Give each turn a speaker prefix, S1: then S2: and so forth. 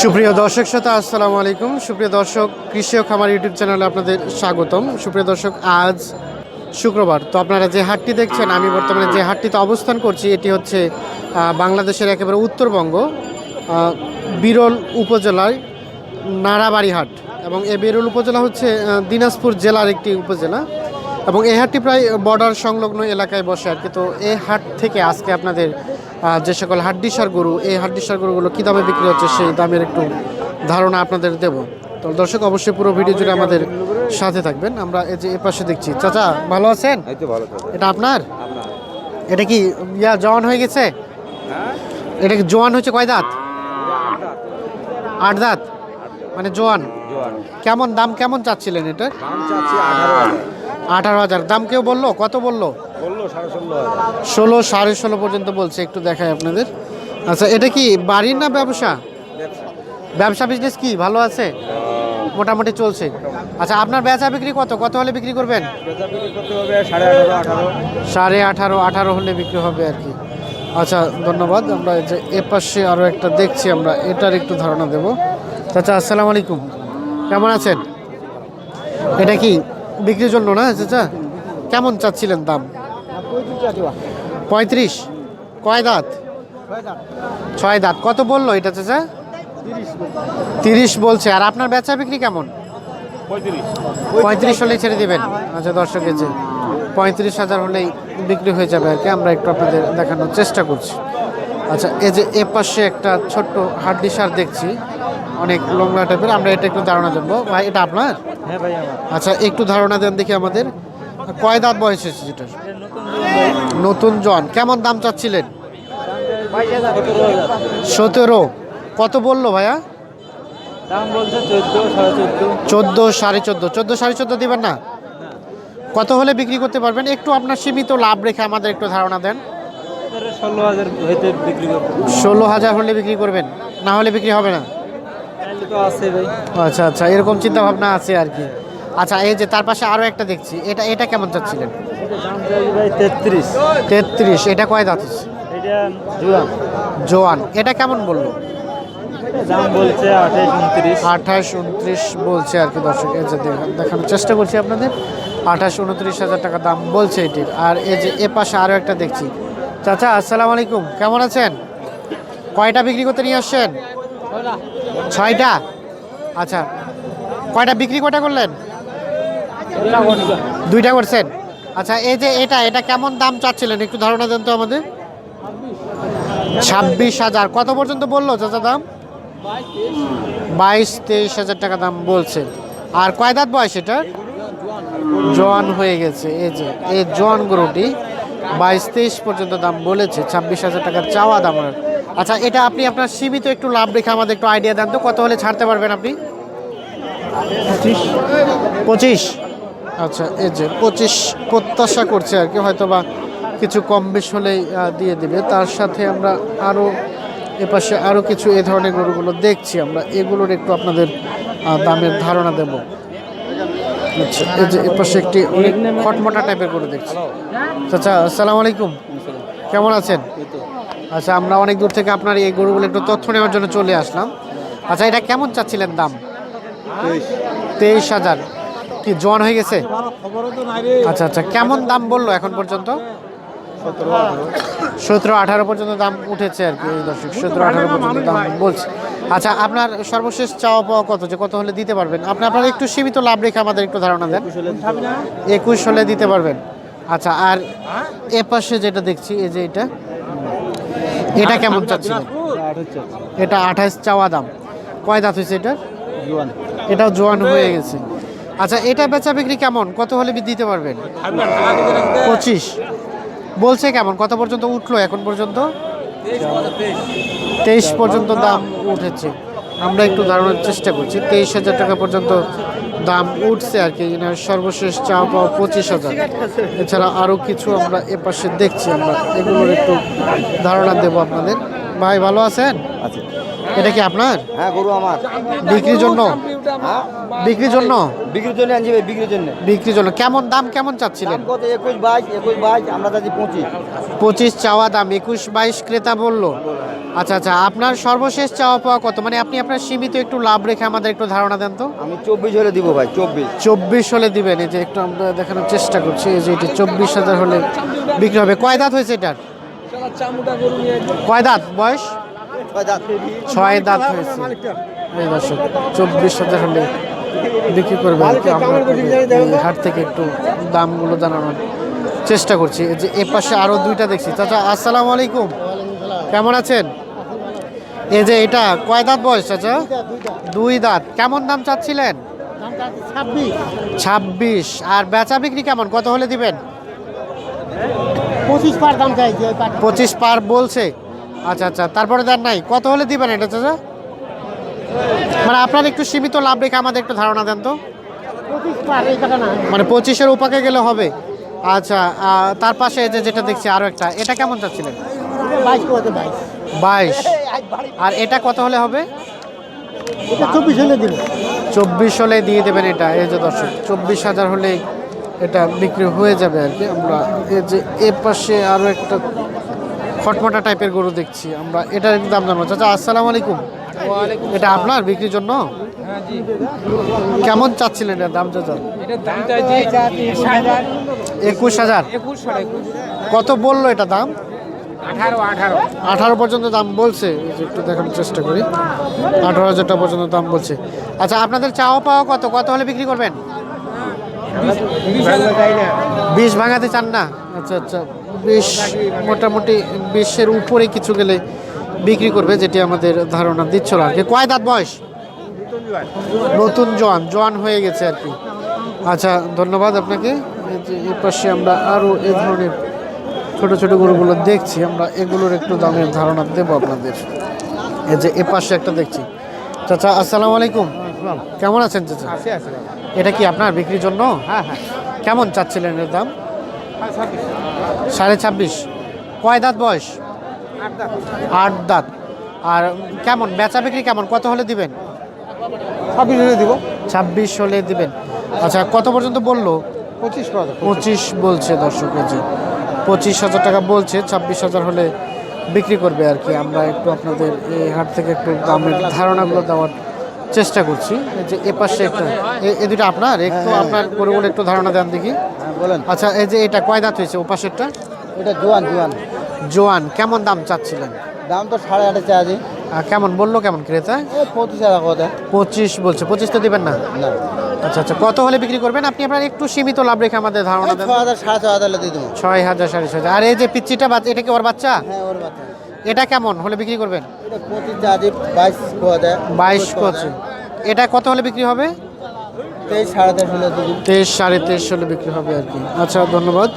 S1: সুপ্রিয় দর্শক শ্রোতা, আসসালামু আলাইকুম। সুপ্রিয় দর্শক, কৃষি ও খামার ইউটিউব চ্যানেলে আপনাদের স্বাগতম। সুপ্রিয় দর্শক, আজ শুক্রবার। তো আপনারা যে হাটটি দেখছেন, আমি বর্তমানে যে হাটটিতে অবস্থান করছি, এটি হচ্ছে বাংলাদেশের একেবারে উত্তরবঙ্গ বিরল উপজেলায় নাড়াবাড়ি হাট। এবং এই বিরল উপজেলা হচ্ছে দিনাজপুর জেলার একটি উপজেলা। এবং এই হাটটি প্রায় বর্ডার সংলগ্ন এলাকায় বসে আর কি। তো এই হাট থেকে আজকে আপনাদের যে সকল হাড্ডিসার গরু এই হাড্ডিসার গরুগুলো কী দামে বিক্রি হচ্ছে সেই দামের একটু ধারণা আপনাদের দেব। তো দর্শক অবশ্যই পুরো ভিডিও জুড়ে আমাদের সাথে থাকবেন। আমরা এই যে এ পাশে দেখছি। চাচা ভালো আছেন? এটা আপনার? এটা কি ইয়া জওয়ান হয়ে গেছে? এটা কি জোয়ান হয়েছে কয় দাঁত? আট দাঁত? মানে জোয়ান। কেমন দাম কেমন চাচ্ছিলেন এটার?
S2: চাচ্ছি আঠারো হাজার।
S1: দাম কেউ বলল? কত বলল?
S2: ষোলো
S1: সাড়ে ষোলো পর্যন্ত বলছে একটু দেখাই আপনাদের। আচ্ছা এটা কি বাড়ির না ব্যবসা?
S2: ব্যবসা
S1: বিজনেস কি? ভালো আছে? মোটামুটি চলছে। আচ্ছা আপনার বেচা বিক্রি কত? কত হলে বিক্রি করবেন?
S2: সাড়ে আঠারো আঠারো।
S1: হলে বিক্রি হবে আর কি। আচ্ছা ধন্যবাদ। আমরা যে এ পাশে আরও একটা দেখছি আমরা এটার একটু ধারণা দেব। চাচা আসসালামু আলাইকুম। কেমন আছেন? এটা কি বিক্রির জন্য না চাচা? কেমন চাচ্ছিলেন দাম? পঁয়ত্রিশ। কয় দাঁত? ছয় দাঁত। কত বলল এটা চাচা? তিরিশ বলছে। আর আপনার বেচা বিক্রি কেমন? পঁয়ত্রিশ হলেই ছেড়ে দিবেন। আচ্ছা দর্শক যে পঁয়ত্রিশ হাজার হলেই বিক্রি হয়ে যাবে আর কি। আমরা একটু আপনাদের দেখানোর চেষ্টা করছি। আচ্ছা এই যে এ পাশে একটা ছোট্ট হাড্ডি সার দেখছি। অনেক লংলা টাইপের। আমরা এটা একটু ধারণা দেবো ভাই এটা আপনার?
S2: হ্যাঁ ভাই
S1: আচ্ছা একটু ধারণা দেন দেখি আমাদের। কয় দাঁত বয়স হয়েছে যেটার নতুন জন। কেমন দাম চাচ্ছিলেন? সতেরো। কত বলল ভাইয়া?
S2: চোদ্দ সাড়ে চোদ্দ।
S1: চোদ্দ সাড়ে চোদ্দ। দিবেন না? কত হলে বিক্রি করতে পারবেন? একটু আপনার সীমিত লাভ রেখে আমাদের একটু ধারণা দেন।
S2: ষোলো হাজার
S1: হলে বিক্রি করবেন। না হলে বিক্রি হবে না? আচ্ছা আচ্ছা। এরকম চিন্তা ভাবনা আছে আর কি। আচ্ছা এই যে তার পাশে আরও একটা দেখছি। এটা এটা কেমন চাচ্ছিলেন
S2: তেত্রিশ।
S1: তেত্রিশ এটা কয় দাঁত?
S2: জোয়ান।
S1: এটা কেমন বলল?
S2: দাম বলছে আঠাইশ উনত্রিশ।
S1: আঠাশ উনত্রিশ বলছে আর কি দর্শক এই যে দেখান দেখানোর চেষ্টা করছি আপনাদের। আঠাশ উনত্রিশ হাজার টাকা দাম বলছে এটির আর এই যে এ পাশে আরও একটা দেখছি। চাচা আসসালামু আলাইকুম কেমন আছেন? কয়টা বিক্রি করতে নিয়ে আসছেন? ছয়টা? আচ্ছা কয়টা বিক্রি কয়টা করলেন? দুইটা করছেন আচ্ছা এই যে এটা এটা কেমন দাম চাচ্ছিলেন? একটু ধারণা দেন তো আমাদের। ছাব্বিশ হাজার। কত পর্যন্ত বলল চাচা দাম? বাইশ, তেইশ হাজার টাকা দাম বলছে। আর কয় দাঁত বয়স এটা জন হয়ে গেছে। এই যে, এই জন গরুটি বাইশ, তেইশ পর্যন্ত দাম বলেছে। ছাব্বিশ হাজার টাকার চাওয়া দাম আচ্ছা এটা আপনি আপনার সীমিত একটু লাভ রেখে আমাদের একটু আইডিয়া দেন তো। কত হলে ছাড়তে পারবেন আপনি? পঁচিশ। আচ্ছা এই যে পঁচিশ প্রত্যাশা করছে আর কি হয়তো বা কিছু কম বেশ হলেই দিয়ে দিবে। তার সাথে আমরা আরও এপাশে আরও কিছু এ ধরনের গরুগুলো দেখছি আমরা এগুলোর একটু আপনাদের দামের ধারণা দেব। আচ্ছা এই যে এপাশে একটি অনেক খটমটা টাইপের গরু দেখছি। আচ্ছা আসসালামু আলাইকুম। কেমন আছেন? আচ্ছা আমরা অনেক দূর থেকে আপনার এই গরুগুলো একটু তথ্য নেওয়ার জন্য চলে আসলাম। আচ্ছা এটা কেমন চাচ্ছিলেন দাম? তেইশ হাজার। কি জোয়ান হয়ে গেছে? আচ্ছা আচ্ছা কেমন দাম বলল এখন পর্যন্ত? সতেরো আঠারো পর্যন্ত দাম উঠেছে আর কি দর্শক সতেরো আঠারো পর্যন্ত দাম বলছে। আচ্ছা আপনার সর্বশেষ চাওয়া পাওয়া কত যে কত হলে দিতে পারবেন? আপনি আপনার একটু সীমিত লাভ রেখে আমাদের একটু ধারণা দেন। একুশ হলে দিতে পারবেন। আচ্ছা আর এ পাশে যেটা দেখছি এই যে এটা এটা কেমন চাচ্ছিলেন এটা আঠাশ চাওয়া দাম। কয় দাঁত হয়েছে এটা এটাও জোয়ান হয়ে গেছে। আচ্ছা এটা বেচা বিক্রি কেমন? কত হলে দিতে পারবেন? পঁচিশ। বলছে কেমন? কত পর্যন্ত উঠল এখন পর্যন্ত? তেইশ পর্যন্ত দাম উঠেছে। আমরা একটু ধারণার চেষ্টা করছি। তেইশ হাজার টাকা পর্যন্ত দাম উঠছে আর কি। সর্বশেষ চা পাওয়া পঁচিশ হাজার। এছাড়া আরও কিছু আমরা এপাশে দেখছি। আমরা এগুলোর একটু ধারণা দেবো আপনাদের। ভাই, ভালো আছেন?
S2: আছে।
S1: এটা কি আপনার?
S3: হ্যাঁ গরু আমার।
S1: বিক্রির জন্য?
S3: হ্যাঁ।
S1: বিক্রির জন্য?
S3: বিক্রির জন্য আনছি ভাই বিক্রির জন্য।
S1: বিক্রির জন্য। কেমন দাম কেমন চাচ্ছিলেন?
S3: কত? একুশ বাইশ একুশ বাইশ আমরা চাচ্ছি পঁচিশ।
S1: পঁচিশ চাওয়া দাম একুশ বাইশ ক্রেতা বলল। আচ্ছা আচ্ছা আপনার সর্বশেষ চাওয়া পাওয়া কত? মানে আপনি আপনার সীমিত একটু লাভ রেখে আমাদের একটু ধারণা দেন তো।
S3: আমি চব্বিশ হলে দিব ভাই চব্বিশ।
S1: চব্বিশ হলে দিবেন। এই যে একটু আমরা দেখানোর চেষ্টা করছি এই যে এটি চব্বিশ হাজার হলে বিক্রি হবে। কয় দাঁত হয়েছে এটার? কয় দাঁত বয়স?
S3: ছয় দাঁত।
S1: হয়েছে। এই দর্শক চব্বিশ হাজার হলে বিক্রি করবে হাট থেকে একটু দামগুলো জানানোর চেষ্টা করছি। এই যে এ পাশে আরও দুইটা দেখছি। চাচা আসসালামু আলাইকুম। কেমন আছেন? এই যে এটা কয় দাঁত বয়স চাচা? দুই দাঁত। কেমন দাম চাচ্ছিলেন? ছাব্বিশ। আর বেচা বিক্রি কেমন? কত হলে দিবেন?
S4: পঁচিশ পার দাম চাইছি
S1: পঁচিশ পার বলছে। আচ্ছা আচ্ছা। তারপরে দেন নাই। কত হলে দিবেন এটা চাচা? মানে আপনার একটু সীমিত লাভ রেখে আমাদের একটু ধারণা দেন তো। মানে পঁচিশের উপাকে গেলে হবে। আচ্ছা তার পাশে এই যে যেটা দেখছি আরও একটা এটা কেমন চাচ্ছিলেন?
S4: বাইশ।
S1: আর এটা কত হলে হবে?
S4: চব্বিশ হলে দিল
S1: চব্বিশ হলে দিয়ে দেবেন এটা এই যে দর্শক চব্বিশ হাজার হলে এটা বিক্রি হয়ে যাবে আর কি। আমরা এই যে এ পাশে আরও একটা খটমটা টাইপের গরু দেখছি আমরা। এটার দাম জানব চাচা আসসালামু আলাইকুম। এটা আপনার বিক্রির জন্য? কেমন চাচ্ছিলেন এটার দাম চাচা একুশ হাজার। কত বলল এটা দাম?
S2: আঠারো
S1: পর্যন্ত দাম বলছে। একটু দেখানোর চেষ্টা করি। আঠারো হাজার টাকা পর্যন্ত দাম বলছে। আচ্ছা আপনাদের চাওয়া পাওয়া কত? কত হলে বিক্রি করবেন? বিশ ভাঙাতে চান না? আচ্ছা আচ্ছা। বিশ মোটামুটি বিশের উপরে কিছু গেলে বিক্রি করবে যেটি আমাদের ধারণা দিচ্ছিল আর কি। কয় দাঁত বয়স? নতুন জোয়ান। জোয়ান হয়ে গেছে আর কি। আচ্ছা ধন্যবাদ আপনাকে। এই পাশে আমরা আরও এ ধরনের ছোট ছোট গরুগুলো দেখছি। আমরা এগুলোর একটু দামের ধারণা দেবো আপনাদের। এই যে এ পাশে একটা দেখছি। চাচা আসসালামু আলাইকুম। কেমন আছেন চাচা? এটা কি আপনার বিক্রির জন্য? হ্যাঁ হ্যাঁ। কেমন চাচ্ছিলেন এর দাম? সাড়ে ছাব্বিশ। কয় দাঁত বয়স? আট দাঁত। আর কেমন বেচা বিক্রি কেমন? কত হলে দিবেন?
S4: ছাব্বিশ হলে দিব।
S1: ছাব্বিশ হলে দিবেন। আচ্ছা কত পর্যন্ত বলল?
S4: পঁচিশ
S1: পঁচিশ বলছে দর্শক যে পঁচিশ হাজার টাকা বলছে ছাব্বিশ হাজার হলে বিক্রি করবে আর কি। আমরা একটু আপনাদের এই হাট থেকে একটু দামের ধারণাগুলো দেওয়ার চেষ্টা করছি। যে এ পাশে একটা এ- দুটো আপনার একটু আপনার করে একটু ধারণা দেন দেখি।
S3: হ্যাঁ বলেন।
S1: আচ্ছা এই যে এটা কয় দাঁত হয়েছে? ও
S3: এটা জোয়ান জোয়ান।
S1: জোয়ান কেমন দাম চাচ্ছিলেন?
S3: দাম তো সাড়ে আটে
S1: আর কেমন বলল কেমন ক্রেতা?
S3: পঁচিশ হাজার কথা
S1: পঁচিশ বলছে পঁচিশ তো দিবেন না?
S3: না।
S1: আচ্ছা আচ্ছা কত হলে বিক্রি করবেন? আপনি আপনার একটু সীমিত লাভ রেখে আমাদের ধারণা দেন।
S3: ছ হাজার সাড়ে ছ হাজার দিয়ে দেবো।
S1: ছয় হাজার সাড়ে ছয় হাজার। আর এই যে পিচ্চিটা বাচ্চা এটা কি ওর বাচ্চা?
S3: হ্যাঁ ওর বাচ্চা।
S1: এটা কেমন হলে বিক্রি করবেন?
S3: এটা পঁচিশ বাইশ
S1: বাইশ করছে এটা কত হলে বিক্রি হবে? তেইশ সাড়ে তেইশ হলে বিক্রি হবে আর কি। আচ্ছা ধন্যবাদ।